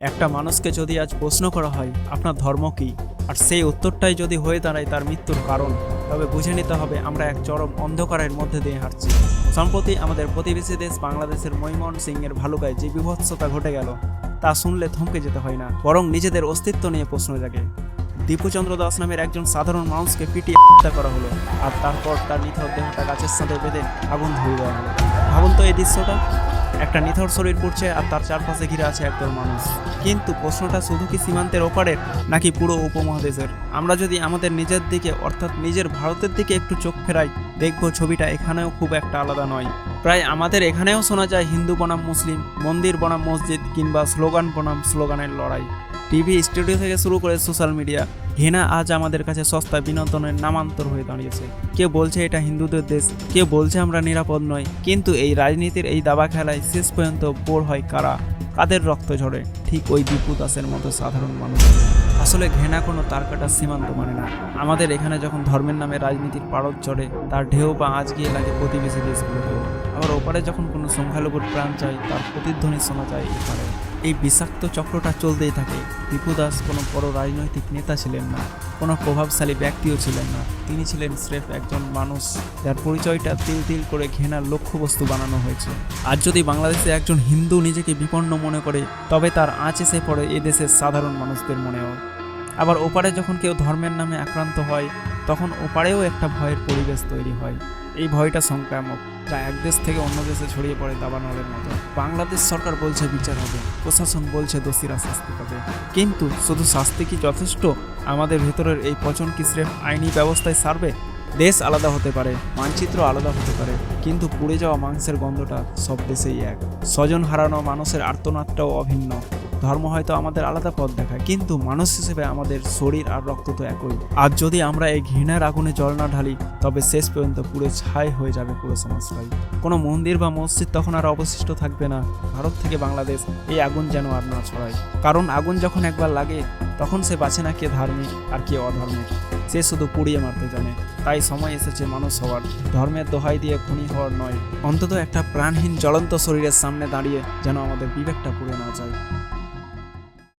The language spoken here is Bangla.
একটা মানুষকে যদি আজ প্রশ্ন করা হয়, আপনার ধর্ম কি? আর সেই উত্তরটাই যদি হয়ে দাঁড়ায় তার মৃত্যুর কারণ, তবে বুঝে নিতে হবে আমরা এক চরম অন্ধকারের মধ্যে দিয়ে হাঁটছি। সম্প্রতি আমাদের প্রতিবেশী দেশ বাংলাদেশের মৈমন সিংয়ের ভালুকায় যে বিভৎসতা ঘটে গেল, তা শুনলে থমকে যেতে হয় না, বরং নিজেদের অস্তিত্ব নিয়ে প্রশ্ন জাগে। দীপুচন্দ্র দাস নামের একজন সাধারণ মানুষকে পিটিয়ে হত্যা করা হলো, আর তারপর তার নিথর দেহটা গাছের সাথে বেঁধে আগুন ধরিয়ে দেওয়া হলো। ভাবুন তো এই দৃশ্যটা। একটা নিথর শরীর পড়ছে আর তার চারপাশে ঘিরে আছে একদল মানুষ। কিন্তু প্রশ্নটা শুধু কি সীমান্তের ওপারের নাকি পুরো উপমহাদেশের? আমরা যদি আমাদের নিজের দিকে, অর্থাৎ নিজের ভারতের দিকে একটু চোখ ফেরাই, দেখব ছবিটা এখানেও খুব একটা আলাদা নয়। প্রায় আমাদের এখানেও শোনা যায় হিন্দু বনাম মুসলিম, মন্দির বনাম মসজিদ কিংবা স্লোগান বনাম স্লোগানের লড়াই। টিভি স্টুডিও থেকে শুরু করে সোশ্যাল মিডিয়া ঘৃণা আজ আমাদের কাছে সস্তা বিনোদনের নামান্তর হয়ে দাঁড়িয়েছে। কেউ বলছে এটা হিন্দুদের দেশ? কেউ বলছে আমরা নিরাপদ নয় কিন্তু এই রাজনীতির এই দাবা খেলায় শেষ পর্যন্ত বোর হয় কারা? কাদের রক্ত ঝরে? ঠিক ওই দীপু দাসের মতো সাধারণ মানুষ। আসলে ঘৃণা কোনো তার কাটার সীমান্ত মানে না। আমাদের এখানে যখন ধর্মের নামে রাজনীতির পারদ চড়ে, তার ঢেউ বা আজ গিয়ে লাগে প্রতিবেশী দেশগুলোতেও আবার ওপারে যখন কোনো সংখ্যালঘুর প্রাণ চাই তার প্রতিধ্বনি শোনা যায় এই বিষাক্ত চক্রটা চলতেই থাকে। দীপু দাস কোনো বড় রাজনৈতিক নেতা ছিলেন না, কোনো প্রভাবশালী ব্যক্তিও ছিলেন না। তিনি ছিলেন স্রেফ একজন মানুষ, যার পরিচয়টা তিল তিল করে ঘেনার লক্ষ্যবস্তু বানানো হয়েছে। আর যদি বাংলাদেশে একজন হিন্দু নিজেকে বিপন্ন মনে করে, তবে তার আঁচ এসে পড়ে এদেশের দেশের সাধারণ মানুষদের মনেও। আবার ওপারে যখন কেউ ধর্মের নামে আক্রান্ত হয়, তখন ওপারেও একটা ভয়ের পরিবেশ তৈরি হয়। এই ভয়টা সংক্রামক। যা এক দেশ থেকে অন্য দেশে ছড়িয়ে পড়ে দাবানলের মতো। বাংলাদেশ সরকার বলছে বিচার হবে, প্রশাসন বলছে দোষীরা শাস্তি পাবে। কিন্তু শুধু শাস্তি কি যথেষ্ট? আমাদের ভেতরের এই পচন কি স্রেফ আইনি ব্যবস্থায় সারবে? দেশ আলাদা হতে পারে, মানচিত্র আলাদা হতে পারে, কিন্তু পুড়ে যাওয়া মাংসের গন্ধটা সব দেশেই এক। স্বজন হারানো মানুষের আর্তনাদটাও অভিন্ন। ধর্ম হয়তো আমাদের আলাদা পথ দেখায়, কিন্তু মানুষ হিসেবে আমাদের শরীর আর রক্ত তো একই। আর যদি আমরা এই ঘৃণার আগুনে জল না ঢালি, তবে শেষ পর্যন্ত পুরো ছাই হয়ে যাবে পুরো সমাজটাই। কোনো মন্দির বা মসজিদ তখন আর অবশিষ্ট থাকবে না। ভারত থেকে বাংলাদেশ এই আগুন যেন আর না ছড়ায়। কারণ আগুন যখন একবার লাগে, তখন সে বাঁচে না কে ধার্মিক আর কে অধার্মিক। সে শুধু পুড়িয়ে মারতে জানে। তাই সময় এসেছে মানুষ হওয়ার। ধর্মের দোহাই দিয়ে খুনি হওয়ার নয়। অন্তত একটা প্রাণহীন জ্বলন্ত শরীরের সামনে দাঁড়িয়ে যেন আমাদের বিবেকটা পুড়ে না যায়।